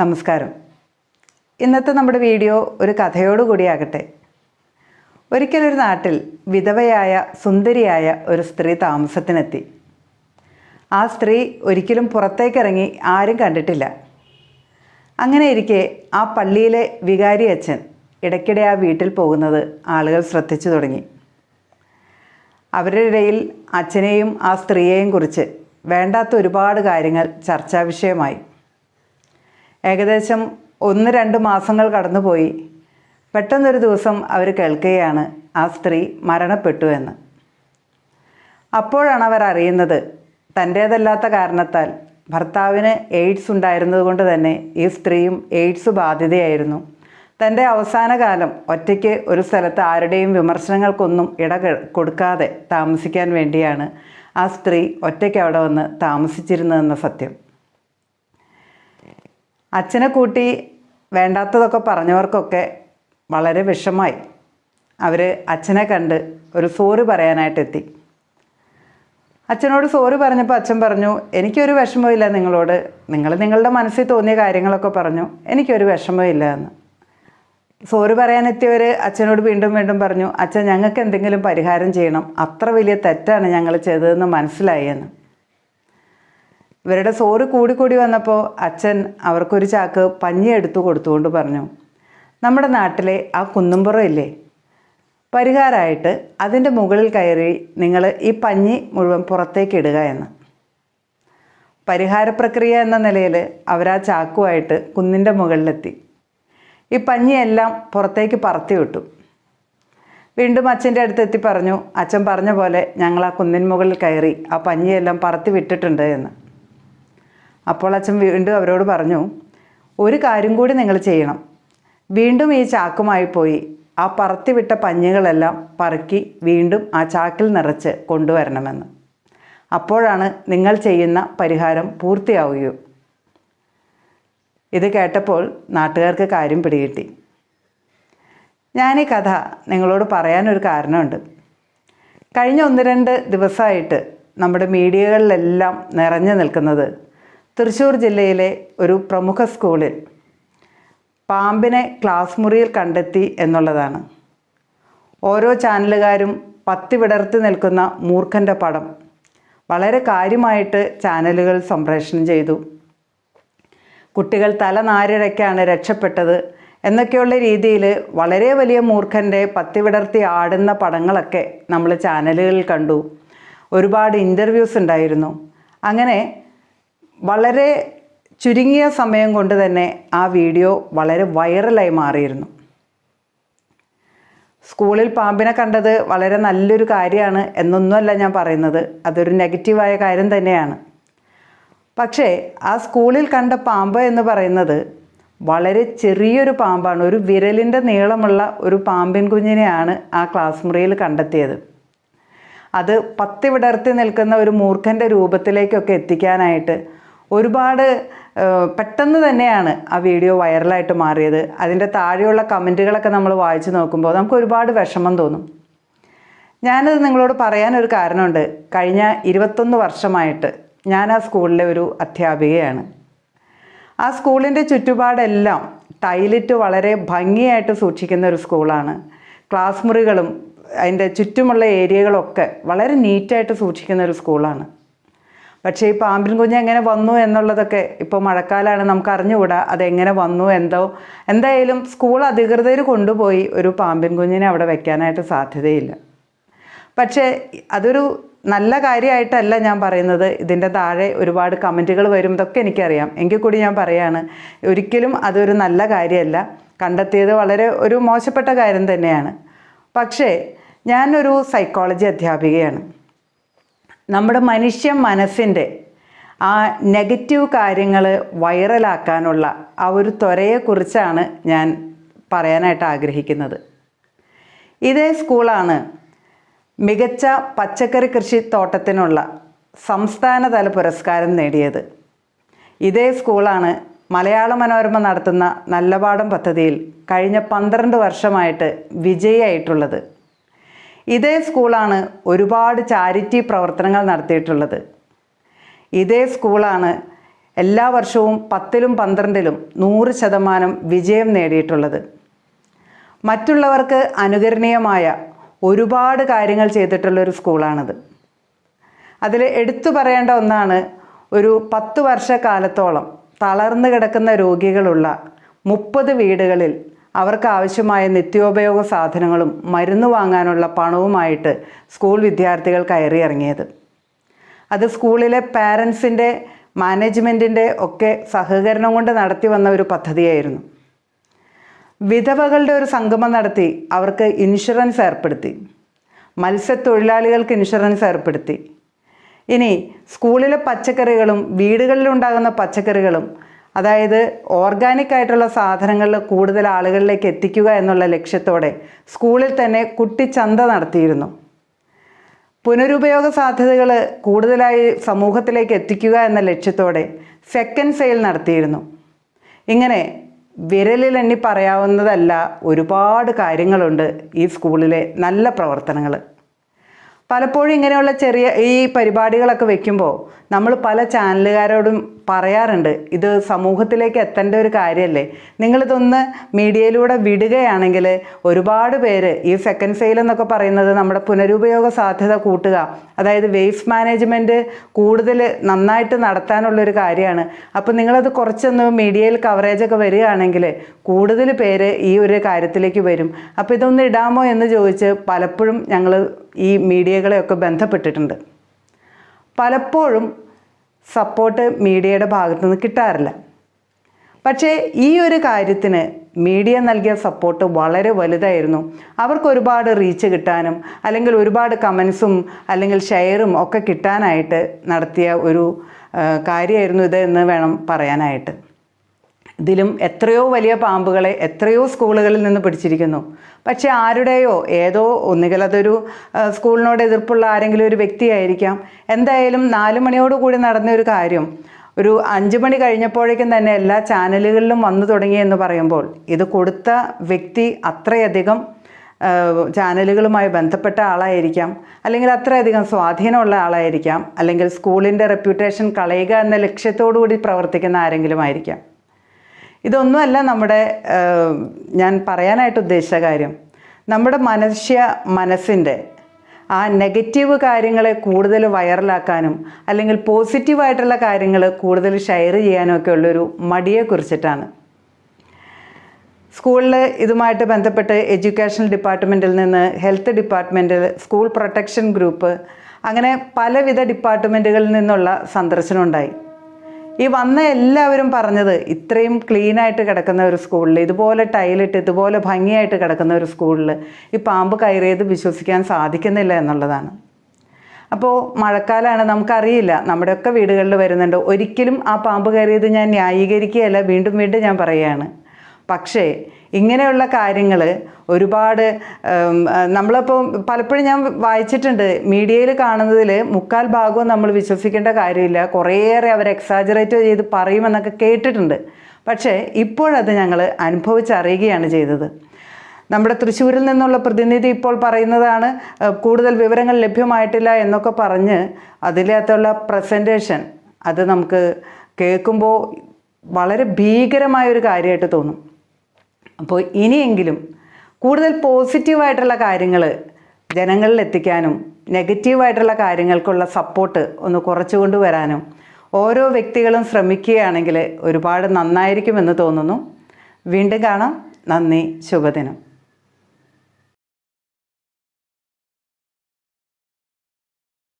നമസ്കാരം. ഇന്നത്തെ നമ്മുടെ വീഡിയോ ഒരു കഥയോട് കൂടിയാകട്ടെ ഒരിക്കലൊരു നാട്ടിൽ വിധവയായ സുന്ദരിയായ ഒരു സ്ത്രീ താമസത്തിനെത്തി. ആ സ്ത്രീ ഒരിക്കലും പുറത്തേക്കിറങ്ങി ആരും കണ്ടിട്ടില്ല. അങ്ങനെ ഇരിക്കെ ആ പള്ളിയിലെ വികാരി അച്ഛൻ ഇടയ്ക്കിടെ ആ വീട്ടിൽ പോകുന്നത് ആളുകൾ ശ്രദ്ധിച്ചു തുടങ്ങി. അവരുടെ ഇടയിൽ അച്ഛനെയും ആ സ്ത്രീയെയും കുറിച്ച് വേണ്ടാത്ത ഒരുപാട് കാര്യങ്ങൾ ചർച്ചാ വിഷയമായി ഏകദേശം ഒന്ന് രണ്ട് മാസങ്ങൾ കടന്നുപോയി. പെട്ടെന്നൊരു ദിവസം അവർ കേൾക്കുകയാണ് ആ സ്ത്രീ മരണപ്പെട്ടു എന്ന്. അപ്പോഴാണ് അവർ അറിയുന്നത് തന്റേതല്ലാത്ത കാരണത്താൽ ഭർത്താവിന് എയ്ഡ്സ് ഉണ്ടായിരുന്നത് കൊണ്ട് തന്നെ ഈ സ്ത്രീയും എയ്ഡ്സ് ബാധിതയായിരുന്നു. തന്റെ അവസാന കാലം ഒറ്റയ്ക്ക് ഒരു സ്ഥലത്ത് ആരുടെയും വിമർശനങ്ങൾക്കൊന്നും ഇട കൊടുക്കാതെ താമസിക്കാൻ വേണ്ടിയാണ് ആ സ്ത്രീ ഒറ്റയ്ക്ക് അവിടെ വന്ന് താമസിച്ചിരുന്നതെന്ന സത്യം. അച്ഛനെ കൂട്ടി വേണ്ടാത്തതൊക്കെ പറഞ്ഞവർക്കൊക്കെ വളരെ വിഷമായി. അവർ അച്ഛനെ കണ്ട് ഒരു സോറി പറയാനായിട്ടെത്തി. അച്ഛനോട് സോറി പറഞ്ഞപ്പോൾ അച്ഛൻ പറഞ്ഞു എനിക്കൊരു വിഷമമില്ല നിങ്ങളോട്. നിങ്ങൾ നിങ്ങളുടെ മനസ്സിൽ തോന്നിയ കാര്യങ്ങളൊക്കെ പറഞ്ഞു എനിക്കൊരു വിഷമമില്ല എന്ന്. സോറി പറയാനെത്തിയവർ അച്ഛനോട് വീണ്ടും വീണ്ടും പറഞ്ഞു അച്ഛൻ ഞങ്ങൾക്ക് എന്തെങ്കിലും പരിഹാരം ചെയ്യണം. അത്ര വലിയ തെറ്റാണ് ഞങ്ങൾ ചെയ്തതെന്ന് മനസ്സിലായി എന്ന്. ഇവരുടെ സോറ് കൂടിക്കൂടി വന്നപ്പോൾ അച്ഛൻ അവർക്കൊരു ചാക്ക് പഞ്ഞി എടുത്തു കൊടുത്തുകൊണ്ട് പറഞ്ഞു നമ്മുടെ നാട്ടിലെ ആ കുന്നുംപുറം ഇല്ലേ? പരിഹാരമായിട്ട് അതിന്റെ മുകളിൽ കയറി നിങ്ങൾ ഈ പഞ്ഞി മുഴുവൻ പുറത്തേക്ക് ഇടുക എന്ന്. പരിഹാര പ്രക്രിയ എന്ന നിലയിൽ അവരാ ചാക്കുമായിട്ട് കുന്നിന്റെ മുകളിലെത്തി. ഈ പഞ്ഞിയെല്ലാം പുറത്തേക്ക് പറത്തി വിട്ടു. വീണ്ടും അച്ഛന്റെ അടുത്ത് എത്തി പറഞ്ഞു അച്ഛൻ പറഞ്ഞ പോലെ ഞങ്ങൾ ആ കുന്നിൻ മുകളിൽ കയറി ആ പഞ്ഞിയെല്ലാം പറത്തി വിട്ടിട്ടുണ്ട് എന്ന്. അപ്പോൾ അച്ഛൻ വീണ്ടും അവരോട് പറഞ്ഞു ഒരു കാര്യം കൂടി നിങ്ങൾ ചെയ്യണം. വീണ്ടും ഈ ചാക്കുമായി പോയി ആ പറത്തി വിട്ട പഞ്ഞികളെല്ലാം പറക്കി വീണ്ടും ആ ചാക്കിൽ നിറച്ച് കൊണ്ടുവരണമെന്ന്. അപ്പോഴാണ് നിങ്ങൾ ചെയ്യുന്ന പരിഹാരം പൂർത്തിയാവുകയും. ഇത് കേട്ടപ്പോൾ നാട്ടുകാർക്ക് കാര്യം പിടികിട്ടി. ഞാൻ ഈ കഥ നിങ്ങളോട് പറയാനൊരു കാരണമുണ്ട്. കഴിഞ്ഞ ഒന്ന് രണ്ട് ദിവസമായിട്ട് നമ്മുടെ മീഡിയകളിലെല്ലാം നിറഞ്ഞു നിൽക്കുന്നത് തൃശ്ശൂർ ജില്ലയിലെ ഒരു പ്രമുഖ സ്കൂളിൽ പാമ്പിനെ ക്ലാസ് മുറിയിൽ കണ്ടെത്തി എന്നുള്ളതാണ്. ഓരോ ചാനലുകാരും പത്തി വിടർത്തി നിൽക്കുന്ന മൂർഖന്റെ പടം വളരെ കാര്യമായിട്ട് ചാനലുകൾ സംപ്രേഷണം ചെയ്തു. കുട്ടികൾ തല നാരിഴയ്ക്കാണ് രക്ഷപ്പെട്ടത് എന്നൊക്കെയുള്ള രീതിയിൽ വളരെ വലിയ മൂർഖന്റെ പത്തി വിടർത്തി ആടുന്ന പടങ്ങളൊക്കെ നമ്മൾ ചാനലുകളിൽ കണ്ടു. ഒരുപാട് ഇന്റർവ്യൂസ് ഉണ്ടായിരുന്നു. അങ്ങനെ വളരെ ചുരുങ്ങിയ സമയം കൊണ്ട് തന്നെ ആ വീഡിയോ വളരെ വൈറലായി മാറിയിരുന്നു. സ്കൂളിൽ പാമ്പിനെ കണ്ടത് വളരെ നല്ലൊരു കാര്യമാണ് എന്നൊന്നുമല്ല ഞാൻ പറയുന്നത്. അതൊരു നെഗറ്റീവായ കാര്യം തന്നെയാണ്. പക്ഷേ ആ സ്കൂളിൽ കണ്ട പാമ്പ് എന്ന് പറയുന്നത് വളരെ ചെറിയൊരു പാമ്പാണ്. ഒരു വിരലിന്റെ നീളമുള്ള ഒരു പാമ്പിൻ കുഞ്ഞിനെയാണ് ആ ക്ലാസ് മുറിയിൽ കണ്ടെത്തിയത്. അത് പത്തി വിടർത്തി നിൽക്കുന്ന ഒരു മൂർഖന്റെ രൂപത്തിലേക്കൊക്കെ എത്തിക്കാനായിട്ട് ഒരുപാട് പെട്ടെന്ന് തന്നെയാണ് ആ വീഡിയോ വൈറലായിട്ട് മാറിയത്. അതിന്റെ താഴെയുള്ള കമന്റുകളൊക്കെ നമ്മൾ വായിച്ചു നോക്കുമ്പോൾ നമുക്ക് ഒരുപാട് വിഷമം തോന്നും. ഞാനത് നിങ്ങളോട് പറയാനൊരു കാരണമുണ്ട്. കഴിഞ്ഞ ഇരുപത്തൊന്ന് വർഷമായിട്ട് ഞാൻ ആ സ്കൂളിലെ ഒരു അധ്യാപികയാണ്. ആ സ്കൂളിന്റെ ചുറ്റുപാടെല്ലാം ടൈലറ്റ് വളരെ ഭംഗിയായിട്ട് സൂക്ഷിക്കുന്ന ഒരു സ്കൂളാണ്. ക്ലാസ് മുറികളും അതിന്റെ ചുറ്റുമുള്ള ഏരിയകളൊക്കെ വളരെ നീറ്റായിട്ട് സൂക്ഷിക്കുന്ന ഒരു സ്കൂളാണ്. പക്ഷേ ഈ പാമ്പിൻ കുഞ്ഞ് എങ്ങനെ വന്നു എന്നുള്ളതൊക്കെ ഇപ്പോൾ മഴക്കാലമാണ് നമുക്ക് അറിഞ്ഞുകൂടാ അതെങ്ങനെ വന്നു എന്തോ. എന്തായാലും സ്കൂൾ അധികൃതർ കൊണ്ടുപോയി ഒരു പാമ്പിൻ കുഞ്ഞിനെ അവിടെ വെക്കാനായിട്ട് സാധ്യതയില്ല. പക്ഷേ അതൊരു നല്ല കാര്യമായിട്ടല്ല ഞാൻ പറയുന്നത്. ഇതിന്റെ താഴെ ഒരുപാട് കമന്റുകൾ വരും ഇതൊക്കെ എനിക്കറിയാം. എങ്കിൽ കൂടി ഞാൻ പറയാണ് ഒരിക്കലും അതൊരു നല്ല കാര്യമല്ല. കണ്ടെത്തിയത് വളരെ ഒരു മോശപ്പെട്ട കാര്യം തന്നെയാണ്. പക്ഷേ ഞാനൊരു സൈക്കോളജി അധ്യാപികയാണ്. നമ്മുടെ മനുഷ്യ മനസ്സിന്റെ ആ നെഗറ്റീവ് കാര്യങ്ങൾ വൈറലാക്കാനുള്ള ആ ഒരു ത്വരയെക്കുറിച്ചാണ് ഞാൻ പറയാനായിട്ട് ആഗ്രഹിക്കുന്നത്. ഇതേ സ്കൂളാണ് മികച്ച പച്ചക്കറി കൃഷി തോട്ടത്തിനുള്ള സംസ്ഥാനതല പുരസ്കാരം നേടിയത്. ഇതേ സ്കൂളാണ് മലയാള മനോരമ നടത്തുന്ന നല്ല പാഠം പദ്ധതിയിൽ കഴിഞ്ഞ പന്ത്രണ്ട് വർഷമായിട്ട് വിജയിയായിട്ടുള്ളത്. ഇതേ സ്കൂളാണ് ഒരുപാട് ചാരിറ്റി പ്രവർത്തനങ്ങൾ നടത്തിയിട്ടുള്ളത്. ഇതേ സ്കൂളാണ് എല്ലാ വർഷവും പത്തിലും പന്ത്രണ്ടിലും നൂറ് ശതമാനം വിജയം നേടിയിട്ടുള്ളത്. മറ്റുള്ളവർക്ക് അനുകരണീയമായ ഒരുപാട് കാര്യങ്ങൾ ചെയ്തിട്ടുള്ള ഒരു സ്കൂളാണിത്. അതിൽ എടുത്തു പറയേണ്ട ഒന്നാണ് ഒരു പത്ത് വർഷക്കാലത്തോളം തളർന്നു കിടക്കുന്ന രോഗികളുള്ള മുപ്പത് വീടുകളിൽ അവർക്ക് ആവശ്യമായ നിത്യോപയോഗ സാധനങ്ങളും മരുന്ന് വാങ്ങാനുള്ള പണവുമായിട്ട് സ്കൂൾ വിദ്യാർത്ഥികൾ കയറിയിറങ്ങിയത്. അത് സ്കൂളിലെ പാരൻസിന്റെ മാനേജ്മെന്റിന്റെ ഒക്കെ സഹകരണം കൊണ്ട് നടത്തി വന്ന ഒരു പദ്ധതിയായിരുന്നു. വിധവകളുടെ ഒരു സംഗമം നടത്തി അവർക്ക് ഇൻഷുറൻസ് ഏർപ്പെടുത്തി. മത്സ്യത്തൊഴിലാളികൾക്ക് ഇൻഷുറൻസ് ഏർപ്പെടുത്തി. ഇനി സ്കൂളിലെ പച്ചക്കറികളും വീടുകളിലുണ്ടാകുന്ന പച്ചക്കറികളും അതായത് ഓർഗാനിക് ആയിട്ടുള്ള സാധനങ്ങൾ കൂടുതൽ ആളുകളിലേക്ക് എത്തിക്കുക എന്നുള്ള ലക്ഷ്യത്തോടെ സ്കൂളിൽ തന്നെ കുട്ടിച്ചന്ത നടത്തിയിരുന്നു. പുനരുപയോഗ സാധ്യതകൾ കൂടുതലായി സമൂഹത്തിലേക്ക് എത്തിക്കുക എന്ന ലക്ഷ്യത്തോടെ സെക്കൻഡ് സെയിൽ നടത്തിയിരുന്നു. ഇങ്ങനെ വിരലിൽ എണ്ണി പറയാവുന്നതല്ല ഒരുപാട് കാര്യങ്ങളുണ്ട് ഈ സ്കൂളിലെ നല്ല പ്രവർത്തനങ്ങൾ. പലപ്പോഴും ഇങ്ങനെയുള്ള ചെറിയ ഈ പരിപാടികളൊക്കെ വെക്കുമ്പോൾ നമ്മൾ പല ചാനലുകാരോടും പറയാറുണ്ട് ഇത് സമൂഹത്തിലേക്ക് എത്തേണ്ട ഒരു കാര്യമല്ലേ നിങ്ങളിതൊന്ന് മീഡിയയിലൂടെ വിടുകയാണെങ്കിൽ ഒരുപാട് പേര് ഈ സെക്കൻഡ് സെയിൽ എന്നൊക്കെ പറയുന്നത് നമ്മുടെ പുനരുപയോഗ സാധ്യത കൂട്ടുക അതായത് വേസ്റ്റ് മാനേജ്മെന്റ് കൂടുതൽ നന്നായിട്ട് നടത്താനുള്ളൊരു കാര്യമാണ്. അപ്പോൾ നിങ്ങളത് കുറച്ചൊന്ന് മീഡിയയിൽ കവറേജൊക്കെ വരികയാണെങ്കിൽ കൂടുതൽ പേര് ഈ ഒരു കാര്യത്തിലേക്ക് വരും. അപ്പോൾ ഇതൊന്ന് ഇടാമോ എന്ന് ചോദിച്ച് പലപ്പോഴും ഞങ്ങൾ ഈ മീഡിയകളെയൊക്കെ ബന്ധപ്പെട്ടിട്ടുണ്ട്. പലപ്പോഴും സപ്പോർട്ട് മീഡിയയുടെ ഭാഗത്തു നിന്ന് കിട്ടാറില്ല. പക്ഷേ ഈ ഒരു കാര്യത്തിന് മീഡിയ നൽകിയ സപ്പോർട്ട് വളരെ വലുതായിരുന്നു. അവർക്ക് ഒരുപാട് റീച്ച് കിട്ടാനും അല്ലെങ്കിൽ ഒരുപാട് കമൻസും അല്ലെങ്കിൽ ഷെയറും ഒക്കെ കിട്ടാനായിട്ട് നടത്തിയ ഒരു കാര്യമായിരുന്നു ഇത് എന്ന് വേണം പറയാനായിട്ട്. ഇതിലും എത്രയോ വലിയ പാമ്പുകളെ എത്രയോ സ്കൂളുകളിൽ നിന്ന് പിടിച്ചിരിക്കുന്നു. പക്ഷേ ആരുടെയോ ഏതോ ഒന്നുകിൽ അതൊരു സ്കൂളിനോട് എതിർപ്പുള്ള ആരെങ്കിലും ഒരു വ്യക്തിയായിരിക്കാം. എന്തായാലും നാല് മണിയോടുകൂടി നടന്ന ഒരു കാര്യം ഒരു അഞ്ച് മണി കഴിഞ്ഞപ്പോഴേക്കും തന്നെ എല്ലാ ചാനലുകളിലും വന്നു തുടങ്ങി എന്ന് പറയുമ്പോൾ ഇത് കൊടുത്ത വ്യക്തി അത്രയധികം ചാനലുകളുമായി ബന്ധപ്പെട്ട ആളായിരിക്കാം. അല്ലെങ്കിൽ അത്രയധികം സ്വാധീനമുള്ള ആളായിരിക്കാം. അല്ലെങ്കിൽ സ്കൂളിന്റെ റെപ്യൂട്ടേഷൻ കളയുക എന്ന ലക്ഷ്യത്തോടു കൂടി പ്രവർത്തിക്കുന്ന ആരെങ്കിലും ആയിരിക്കാം. ഇതൊന്നുമല്ല നമ്മുടെ ഞാൻ പറയാനായിട്ട് ഉദ്ദേശിച്ച കാര്യം. നമ്മുടെ മനുഷ്യ മനസ്സിന്റെ ആ നെഗറ്റീവ് കാര്യങ്ങളെ കൂടുതൽ വൈറലാക്കാനും അല്ലെങ്കിൽ പോസിറ്റീവായിട്ടുള്ള കാര്യങ്ങൾ കൂടുതൽ ഷെയർ ചെയ്യാനും ഒക്കെ ഉള്ളൊരു മടിയെക്കുറിച്ചിട്ടാണ് സ്കൂളിൽ ഇതുമായിട്ട് ബന്ധപ്പെട്ട് എഡ്യൂക്കേഷണൽ ഡിപ്പാർട്ട്മെന്റിൽ നിന്ന് ഹെൽത്ത് ഡിപ്പാർട്ട്മെന്റിൽ സ്കൂൾ പ്രൊട്ടക്ഷൻ ഗ്രൂപ്പ് അങ്ങനെ പലവിധ ഡിപ്പാർട്ട്മെന്റുകളിൽ നിന്നുള്ള സന്ദർശനം ഉണ്ടായി ഈ വന്ന എല്ലാവരും പറഞ്ഞത് ഇത്രയും ക്ലീനായിട്ട് കിടക്കുന്ന ഒരു സ്കൂളിൽ ഇതുപോലെ ടൈലിട്ട് ഇതുപോലെ ഭംഗിയായിട്ട് കിടക്കുന്ന ഒരു സ്കൂളിൽ ഈ പാമ്പ് കയറിയത് വിശ്വസിക്കാൻ സാധിക്കുന്നില്ല എന്നുള്ളതാണ്. അപ്പോൾ മഴക്കാലമാണ് നമുക്കറിയില്ല. നമ്മുടെയൊക്കെ വീടുകളിൽ വരുന്നുണ്ട്. ഒരിക്കലും ആ പാമ്പ് കയറിയത് ഞാൻ ന്യായീകരിക്കുകയല്ല. വീണ്ടും വീണ്ടും ഞാൻ പറയുകയാണ്. പക്ഷേ ഇങ്ങനെയുള്ള കാര്യങ്ങൾ ഒരുപാട് നമ്മളിപ്പോൾ പലപ്പോഴും ഞാൻ വായിച്ചിട്ടുണ്ട്. മീഡിയയിൽ കാണുന്നതിൽ മുക്കാൽ ഭാഗവും നമ്മൾ വിശ്വസിക്കേണ്ട കാര്യമില്ല. കുറേയേറെ അവർ എക്സാജറേറ്റ് ചെയ്ത് പറയുമെന്നൊക്കെ കേട്ടിട്ടുണ്ട്. പക്ഷേ ഇപ്പോഴത് ഞങ്ങൾ അനുഭവിച്ചറിയുകയാണ് ചെയ്തത്. നമ്മുടെ തൃശ്ശൂരിൽ നിന്നുള്ള പ്രതിനിധി ഇപ്പോൾ പറയുന്നതാണ് കൂടുതൽ വിവരങ്ങൾ ലഭ്യമായിട്ടില്ല എന്നൊക്കെ പറഞ്ഞ് അതിനകത്തുള്ള പ്രസന്റേഷൻ അത് നമുക്ക് കേൾക്കുമ്പോൾ വളരെ ഭീകരമായ ഒരു കാര്യമായിട്ട് തോന്നും. അപ്പോൾ ഇനിയെങ്കിലും കൂടുതൽ പോസിറ്റീവായിട്ടുള്ള കാര്യങ്ങൾ ജനങ്ങളിൽ എത്തിക്കാനും നെഗറ്റീവായിട്ടുള്ള കാര്യങ്ങൾക്കുള്ള സപ്പോർട്ട് ഒന്ന് കുറച്ചു കൊണ്ടുവരാനും ഓരോ വ്യക്തികളും ശ്രമിക്കുകയാണെങ്കിൽ ഒരുപാട് നന്നായിരിക്കുമെന്ന് തോന്നുന്നു. വീണ്ടും കാണാം. നന്ദി. ശുഭദിനം.